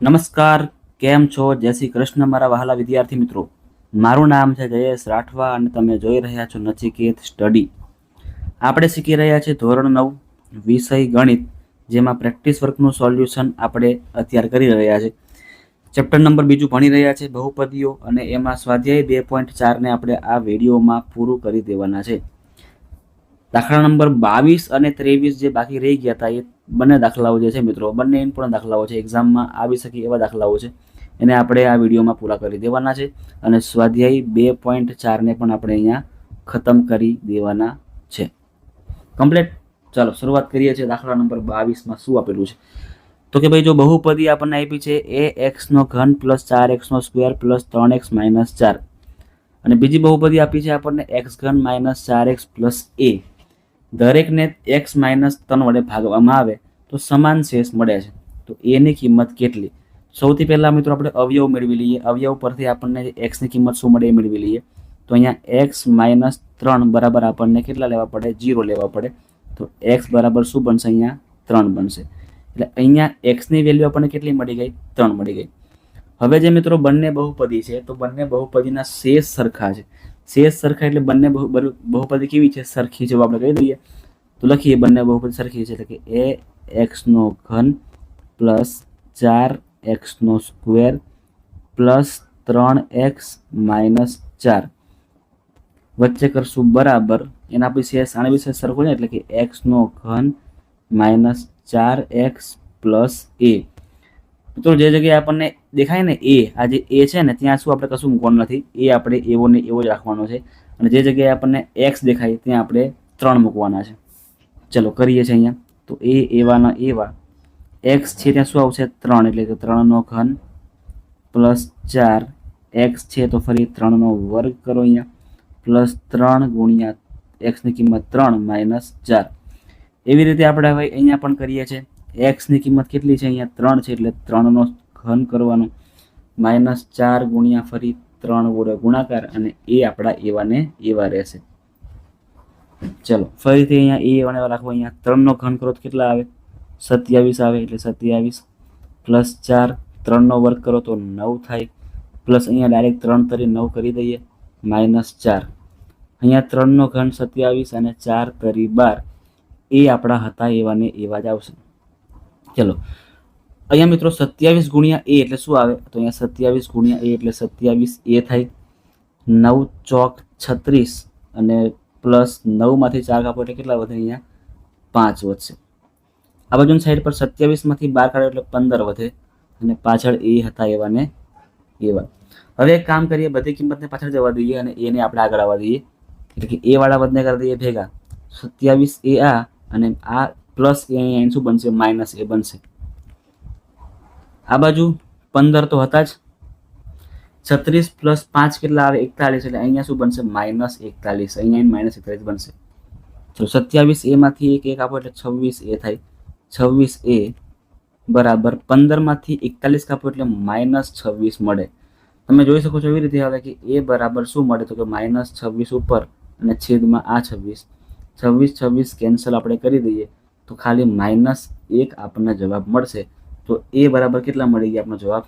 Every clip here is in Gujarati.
નમસ્કાર, કેમ છો? જય શ્રી કૃષ્ણ મારા વહાલા વિદ્યાર્થી મિત્રો. મારું નામ છે જયેશ રાઠવા અને તમે જોઈ રહ્યા છો નચિકેત સ્ટડી. આપણે શીખી રહ્યા છીએ ધોરણ નવ, વિષય ગણિત, જેમાં પ્રેક્ટિસ વર્કનું સોલ્યુશન આપણે અત્યારે કરી રહ્યા છે ચેપ્ટર નંબર બીજું ભણી રહ્યા છે બહુપદીઓ અને એમાં સ્વાધ્યાય બે પોઈન્ટ ચારને આપણે આ વિડીયોમાં પૂરું કરી દેવાના છે. દાખલા નંબર બાવીસ અને ત્રેવીસ જે બાકી રહી ગયા હતા એ બંને દાખલાઓ જે છે મિત્રો, બંને ઇમ્પોર્ટન્ટ દાખલાઓ છે. એક્ઝામમાં આવી શકે એવા દાખલાઓ છે. એને આપણે આ વિડીયોમાં પૂરા કરી દેવાના છે અને સ્વાધ્યાય બે પોઈન્ટ ચારને પણ આપણે અહીંયા ખતમ કરી દેવાના છે. કમ્પ્લીટ ચાલો, શરૂઆત કરીએ છીએ દાખલા નંબર બાવીસમાં શું આપેલું છે? તો કે ભાઈ, જો બહુપદી આપણને આપી છે, એ એક્સનો ઘન પ્લસ ચાર એક્સનો સ્ક્વેર પ્લસ ત્રણ એક્સ માઇનસ ચાર. અને બીજી બહુપદી આપી છે આપણને એક્સ ઘન માઇનસ ચાર એક્સ પ્લસ એ. દરેકને એક્સ માઇનસ ત્રણ વડે ભાગવામાં આવે તો સમાન શેષ મળે છે. તો એની કિંમત કેટલી? સૌથી પહેલાં મિત્રો આપણે અવયવ મેળવી લઈએ. અવયવ પરથી આપણને એક્સની કિંમત શું મળે એ મેળવી લઈએ. તો અહીંયા એક્સ માઇનસ ત્રણ બરાબર આપણને કેટલા લેવા પડે? જીરો લેવા પડે. તો એક્સ બરાબર શું બનશે? અહીંયા ત્રણ બનશે. એટલે અહીંયા એક્સની વેલ્યુ આપણને કેટલી મળી ગઈ? ત્રણ મળી ગઈ. હવે જે મિત્રો બંને બહુપદી છે, તો બંને બહુપદીના શેષ સરખા છે. શેષ સરખા એટલે બંને બહુ બહુ- બહુપદી કેવી છે સરખી છે એવું આપણે કહી દઈએ તો લખીએ બંને બહુપદી સરખી છે એટલે કે એ એક્સનો ઘન પ્લસ ચાર એક્સનો સ્ક્વેર પ્લસ ત્રણ એક્સ માઇનસ ચાર વચ્ચે કરશું બરાબર એના આપણી શેષ આના વિશે સરખો છે એટલે કે એક્સનો ઘન માઇનસ ચાર એક્સ પ્લસ એ મિત્રો, જે જગ્યાએ આપણને દેખાય ને એ, આ જે એ છે ને, ત્યાં શું આપણે કશું મૂકવાનું નથી. એ આપણે એવો ને એવો જ રાખવાનો છે. અને જે જગ્યાએ આપણને એક્સ દેખાય, ત્યાં આપણે ત્રણ મૂકવાના છે. ચલો, કરીએ છીએ અહીંયા. તો એ, એવાના એવા. એક્સ છે, ત્યાં શું આવશે? ત્રણ. એટલે કે ત્રણનો ઘન પ્લસ ચાર. એક્સ છે, તો ફરી ત્રણનો વર્ગ કરો અહીંયા. પ્લસ ત્રણ ગુણ્યા એક્સની કિંમત ત્રણ માઇનસ ચાર. એવી રીતે આપણે હવે અહીંયા પણ કરીએ છીએ. એક્સની કિંમત કેટલી છે? અહીંયા ત્રણ છે એટલે ત્રણનો ઘન કરવાનો. માઇનસ ચાર ગુણ્યા ફરી ત્રણ વડે ગુણાકાર અને એ આપણા એવાને એવા રહેશે. ચલો, ફરીથી અહીંયા એ એવાને એવા રાખો. અહીંયા ત્રણનો ઘન કરો તો કેટલા આવે? સત્યાવીસ આવે એટલે સત્યાવીસ પ્લસ ચાર, ત્રણનો વર્ગ કરો તો નવ થાય. પ્લસ અહીંયા ડાયરેક્ટ ત્રણ તરી નવ કરી દઈએ. માઇનસ ચાર. અહીંયા ત્રણનો ઘન સત્યાવીસ અને ચાર તરી બાર. એ આપણા હતા એવાને એવા જ આવશે. ચલો. અહીંયા મિત્રો સત્યાવીસ ગુણ્યા એ એટલે શું આવે? તો અહીંયા સત્યાવીસ ગુણ્યા એ એટલે સત્યાવીસ એ થાય નવ ચોક છત્રીસ અને પ્લસ નવમાંથી ચાર કાપો એટલે કેટલા વધે અહીંયા? પાંચ વધશે. આ બાજુની સાઈડ પર સત્યાવીસમાંથી બાર કાઢો એટલે પંદર વધે અને પાછળ એ હતા એવા ને એવા. હવે એક કામ કરીએ, બધી કિંમતને પાછળ જવા દઈએ અને એને આપણે આગળ આવવા દઈએ. એટલે કે એ વાળા વધને કરી દઈએ ભેગા. સત્યાવીસ એ આ અને આ પ્લસ એ અહીંયા શું બનશે? માઇનસ એ બનશે. આ બાજુ પંદર તો હતા જ. છત્રીસ પ્લસ પાંચ કેટલા આવે? એકતાલીસ. એટલે અહીંયા શું બનશે? માઇનસ એકતાલીસ. અહીંયા માઇનસ એકતાલીસ બનશે. તો સત્યાવીસ એમાંથી એક એક આપો એટલે છવ્વીસ એ થાય. છવ્વીસ એ બરાબર પંદરમાંથી એકતાલીસ કાપો એટલે માઇનસ છવ્વીસ મળે. તમે જોઈ શકો છો એવી રીતે હવે કે એ બરાબર શું મળે? તો કે માઇનસ છવ્વીસ ઉપર અને છેદમાં આ છવ્વીસ. છવ્વીસ છવ્વીસ કેન્સલ આપણે કરી દઈએ. તો ખાલી માઇનસ એક આપણને જવાબ મળશે. તો એ બરાબર કેટલા મળી ગયા આપણો જવાબ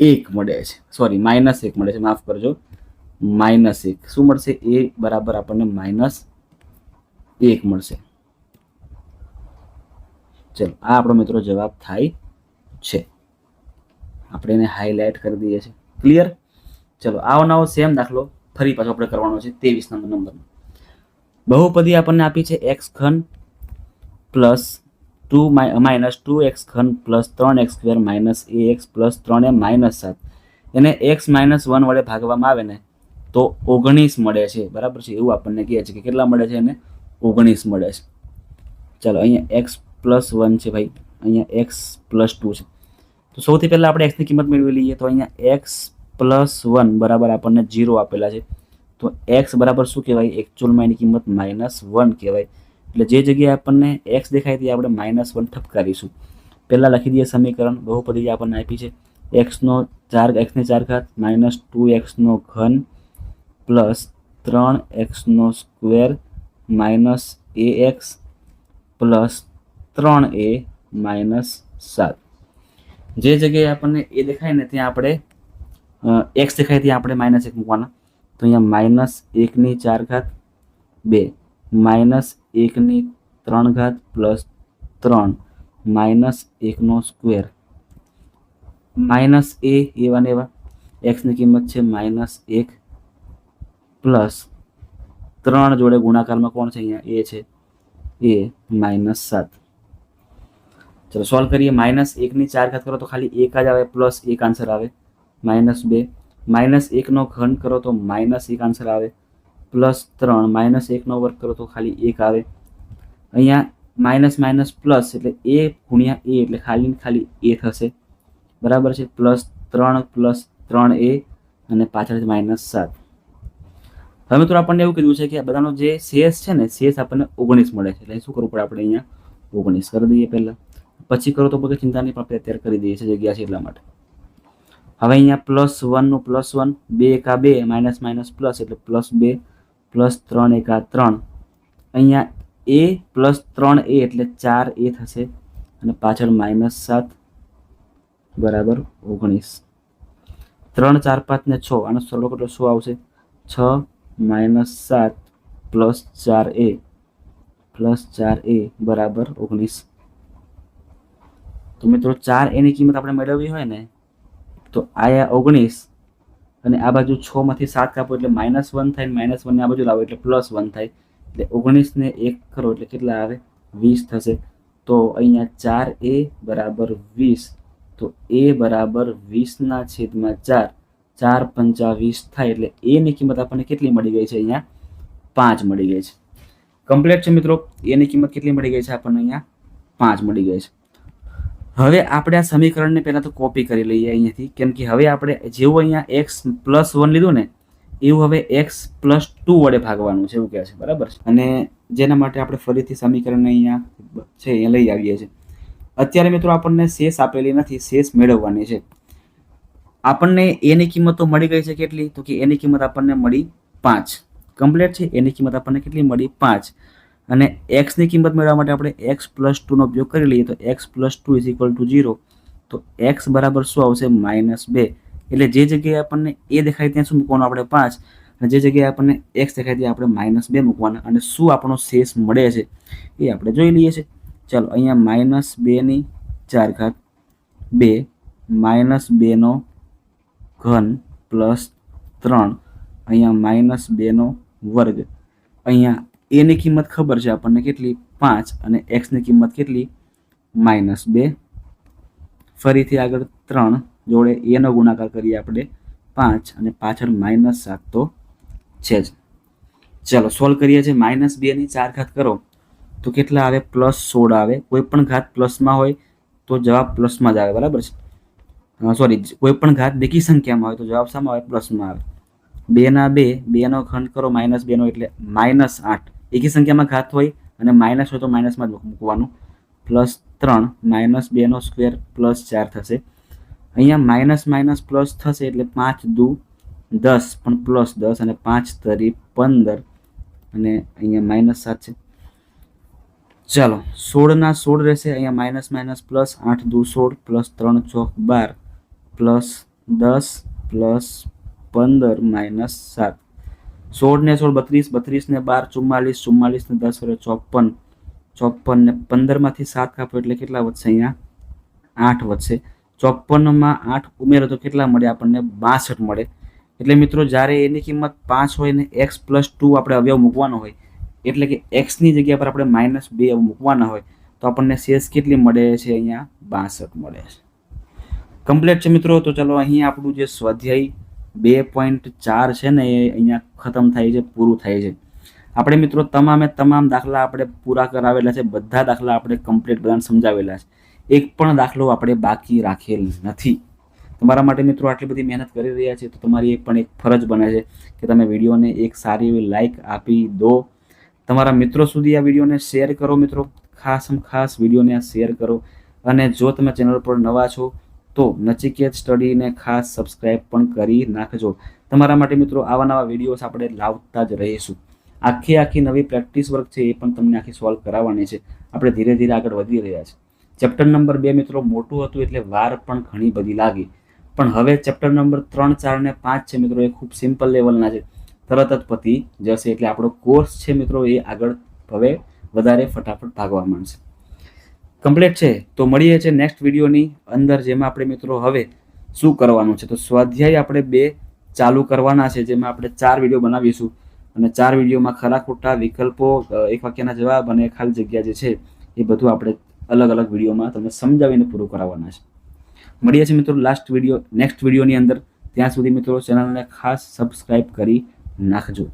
એક મળે છે. સોરી માઇનસ એક મળે છે. માફ કરજો. માઇનસ એક. શું મળશે? એ બરાબર આપણને માઇનસ એક મળશે. ચલો, આ આપણો મિત્રો જવાબ થાય છે. આપણે એને હાઇલાઇટ કરી દઈએ છીએ. ક્લિયર ચલો, આવો નવો સેમ દાખલો ફરી પાછો આપણે કરવાનો છે. ત્રેવીસ નંબર નંબરનો બહુપદી આપણને આપી છે એક્સ ઘન plus two minus two x ઘન પ્લસ ત્રણ x square minus A x plus ત્રણ એ માઇનસ સાત. એને એક્સ માઇનસ વન વડે ભાગવામાં આવે ને, તો ઓગણીસ મળે છે. બરાબર છે? એવું આપણને કહે છે કે કેટલા મળે છે એને? ઓગણીસ મળે છે. ચાલો, અહીંયા એક્સ પ્લસ વન છે ભાઈ. અહીંયા એક્સ પ્લસ ટુ છે. તો સૌથી પહેલાં આપણે એક્સની કિંમત મેળવી લઈએ. તો અહીંયા એક્સ પ્લસ વન બરાબર આપણને જીરો આપેલા છે. તો એક્સ બરાબર શું કહેવાય? એકચ્યુઅલમાં એની કિંમત માઇનસ વન કહેવાય. એટલે જે જગ્યાએ આપણને એક્સ દેખાય તે આપણે માઇનસ વન ઠપકારીશું. પહેલાં લખી દઈએ સમીકરણ, બહુપદી આપણને આપી છે એક્સનો ચાર એક્સની ચાર ઘાત માઇનસ ટુ એક્સનો ઘન પ્લસ ત્રણ એક્સનો square minus A x plus ત્રણ એ માઇનસ સાત. જે જગ્યાએ આપણને એ દેખાય ને ત્યાં આપણે એક્સ દેખાય ત્યાં આપણે માઇનસ એક મૂકવાના. તો અહીંયા માઇનસ એકની ચાર ઘાત બે. માઇનસ એકની ત્રણ ઘાત પ્લસ ત્રણ માઇનસ એકનો સ્ક્વેર. માઇનસ એ એવા ને એવા. એક્સની કિંમત છે માઇનસ એક પ્લસ ત્રણ જોડે ગુણાકારમાં કોણ છે અહીંયા? એ છે. એ માઇનસ સાત. ચલો સોલ્વ કરીએ. માઇનસ એકની ચાર ઘાત કરો તો ખાલી એક જ આવે પ્લસ એક આન્સર આવે. માઇનસ બે. માઇનસ એકનો ઘન કરો તો માઇનસ એક આન્સર આવે. પ્લસ ત્રણ માઇનસ એકનો વર્ગ કરો તો ખાલી એક આવે. અહીંયા માઇનસ માઇનસ પ્લસ એટલે એ ગુણ્યા એ એટલે ખાલી ખાલી એ થશે. બરાબર છે? પ્લસ ત્રણ પ્લસ ત્રણ એ અને પાછળ માઇનસ સાત. હવે મિત્રો આપણને એવું કીધું છે કે આ બધાનો જે શેષ છે ને, શેષ આપણને ઓગણીસ મળે છે. એટલે શું કરવું પડે આપણે અહીંયા? ઓગણીસ કરી દઈએ પહેલાં. પછી કરો તો બધું ચિંતા નહીં, પણ આપણે અત્યારે કરી દઈએ છીએ જગ્યા છે એટલા માટે. હવે અહીંયા પ્લસ વનનું પ્લસ વન બે એકા બે માઇનસ માઇનસ પ્લસ એટલે પ્લસ બે. પ્લસ ત્રણ એકા ત્રણ. અહીંયા એ પ્લસ ત્રણ એ એટલે ચાર એ થશે. અને પાછળ માઇનસ સાત બરાબર ઓગણીસ. ત્રણ, ચાર, પાંચ ને છ. આનો સરળ કેટલો શું આવશે? છ માઇનસ સાત પ્લસ ચાર એ. પ્લસ ચાર એ બરાબર ઓગણીસ. તો મિત્રો ચાર એની કિંમત આપણે મેળવવી હોય ને, તો આયા ઓગણીસ. અને આ બાજુ છ માંથી સાત કાપો એટલે માઇનસ વન થાય માઇનસ વનને આ બાજુ લાવો એટલે પ્લસ વન થાય. એટલે ઓગણીસને એક કરો એટલે કેટલા આવે? વીસ થશે. તો અહીંયા ચાર એ બરાબર વીસ. તો એ બરાબર વીસના છેદમાં ચાર. ચાર પંચા વીસ થાય એટલે એની કિંમત આપણને કેટલી મળી ગઈ છે અહીંયા? પાંચ મળી ગઈ છે. કમ્પ્લેટ છે મિત્રો? એની કિંમત કેટલી મળી ગઈ છે આપણને અહીંયા? પાંચ મળી ગઈ છે. હવે આપણે આ સમીકરણને પહેલાં તો કોપી કરી લઈએ અહીંયાથી. કેમ કે હવે આપણે જેવું અહીંયા એક્સ પ્લસ વન લીધું ને, એવું હવે એક્સ પ્લસ ટુ વડે ભાગવાનું છે, એવું કહે છે. બરાબર અને જેના માટે આપણે ફરીથી સમીકરણને અહીંયા છે, અહીંયા લઈ આવીએ છીએ. અત્યારે મિત્રો આપણને શેષ આપેલી નથી, શેષ મેળવવાની છે. આપણને એની કિંમત મળી ગઈ છે કેટલી? તો કે એની કિંમત આપણને મળી પાંચ. કમ્પ્લેટ છે? એની કિંમત આપણને કેટલી મળી? પાંચ. અને એક્સની કિંમત મેળવવા માટે આપણે એક્સ પ્લસ ટુનો ઉપયોગ કરી લઈએ તો x plus two is equal to zero તો એક્સ બરાબર શું આવશે? માઇનસ બે. એટલે જે જગ્યાએ આપણને એ દેખાય ત્યાં શું મૂકવાનું? આપણે પાંચ. અને જે જગ્યાએ આપણને એક્સ દેખાય ત્યાં આપણે માઇનસ બે મૂકવાના. અને શું આપણો શેષ મળે છે? એ આપણે જોઈ લઈએ છીએ. ચાલો, અહીંયા માઇનસ બેની ચાર ઘાત બે માઇનસ બેનો ઘન પ્લસ ત્રણ. અહીંયા માઇનસ બેનો વર્ગ. અહીંયા એની કિંમત ખબર છે આપણને કેટલી? પાંચ. અને એક્સની કિંમત કેટલી? માઇનસ બે. ફરીથી આગળ ત્રણ જોડે એનો ગુણાકાર કરીએ આપણે. પાંચ અને પાછળ માઇનસ સાત તો છે જ. ચાલો સોલ્વ કરીએ છીએ માઇનસ બેની ચાર ઘાત કરો. તો કેટલા આવે? પ્લસ સોળ આવે. કોઈ પણ ઘાત પ્લસમાં હોય તો જવાબ પ્લસમાં જ આવે, બરાબર છે? સોરી કોઈ પણ ઘાત બેકી સંખ્યામાં હોય તો જવાબ શામાં આવે? પ્લસમાં આવે. બેના બે બેનો ખંડ કરો માઇનસ બેનો એટલે માઇનસ આઠ. એકી સંખ્યામાં ઘાત હોય અને માઇનસ હોય તો માઇનસમાં જ મૂકવાનું. પ્લસ ત્રણ, માઇનસ બેનો સ્ક્વેર પ્લસ ચાર થશે. અહીંયા માઇનસ માઇનસ પ્લસ થશે એટલે પાંચ દુ દસ, પણ પ્લસ દસ અને પાંચ તરી પંદર. અને અહીંયા માઇનસ સાત છે. ચાલો, સોળના સોળ રહેશે, અહીંયા માઇનસ માઇનસ પ્લસ આઠ દુ સોળ, પ્લસ ત્રણ ચોક બાર, પ્લસ દસ, પ્લસ પંદર માઇનસ સાત. સોળ ને સોળ, બત્રીસ બત્રીસ ને બાર, ચુમ્માલીસ ચુમ્માલીસ ને દસ વડે ચોપન ચોપન ને પંદરમાંથી સાત કાપો એટલે કેટલા વધશે અહીંયા? આઠ વધશે. ચોપનમાં આઠ ઉમેરો તો કેટલા મળે? આપણને બાસઠ મળે. એટલે મિત્રો, જ્યારે એની કિંમત પાંચ હોય ને એક્સ પ્લસ ટુ આપણે અવયવ મૂકવાનો હોય, એટલે કે એક્સની જગ્યા પર આપણે માઇનસ બે મૂકવાના હોય, તો આપણને શેષ કેટલી મળે છે? અહીંયા બાસઠ મળે છે. કમ્પ્લીટ છે મિત્રો, તો ચલો અહીં આપણું જે સ્વાધ્યાય બે પોઈન્ટ ચાર છે ને એ અહીંયા ખતમ થાય છે, પૂરું થાય છે. આપણે મિત્રો તમામે તમામ દાખલા આપણે પૂરા કરાવેલા છે, બધા દાખલા આપણે કમ્પ્લીટ બધાને સમજાવેલા છે. એક પણ દાખલો આપણે બાકી રાખેલ નથી. તમારા માટે મિત્રો આટલી બધી મહેનત કરી રહ્યા છે, તો તમારી એ પણ એક ફરજ બને છે કે તમે વિડીયોને એક સારી એવી લાઇક આપી દો. તમારા મિત્રો સુધી આ વિડીયોને શેર કરો મિત્રો. ખાસ ખાસ વિડીયોને શેર કરો. અને જો તમે ચેનલ પર નવા છો તો નચિકેત સ્ટડીને ખાસ સબસ્ક્રાઈબ પણ કરી નાખજો. તમારા માટે મિત્રો આવા નવા વિડીયોઝ આપણે લાવતા જ રહીશું. આખી આખી નવી પ્રેક્ટિસ વર્ક છે એ પણ તમને આખી સોલ્વ કરાવવાની છે. આપણે ધીરે ધીરે આગળ વધી રહ્યા છે. ચેપ્ટર નંબર બે મિત્રો મોટું હતું એટલે વાર પણ ઘણી બધી લાગી. પણ હવે ચેપ્ટર નંબર ત્રણ, ચાર ને પાંચ છે મિત્રો એ ખૂબ સિમ્પલ લેવલના છે. તરત જ પતી જશે એટલે આપણો કોર્સ છે મિત્રો એ આગળ હવે વધારે ફટાફટ ભાગવા માંડશે. કમ્પ્લીટ છે, તો મળીએ છે નેક્સ્ટ વિડીયોની અંદર, જેમાં આપણે મિત્રો હવે શું કરવાનું છે. તો સ્વાધ્યાય આપણે બે ચાલુ કરવાના છે, જેમાં આપણે ચાર વીડિયો બનાવીશું. અને ચાર વિડીયોમાં ખરા ખોટા વિકલ્પો એક વાક્યના જવાબ અને ખાલી જગ્યા જે છે, એ બધું આપણે અલગ અલગ વિડીયોમાં તમને સમજાવીને પૂરું કરાવવાના છે. મળીએ છીએ મિત્રો લાસ્ટ વીડિયો નેક્સ્ટ વિડીયોની અંદર. ત્યાં સુધી મિત્રો ચેનલને ખાસ સબસ્ક્રાઈબ કરી નાખજો.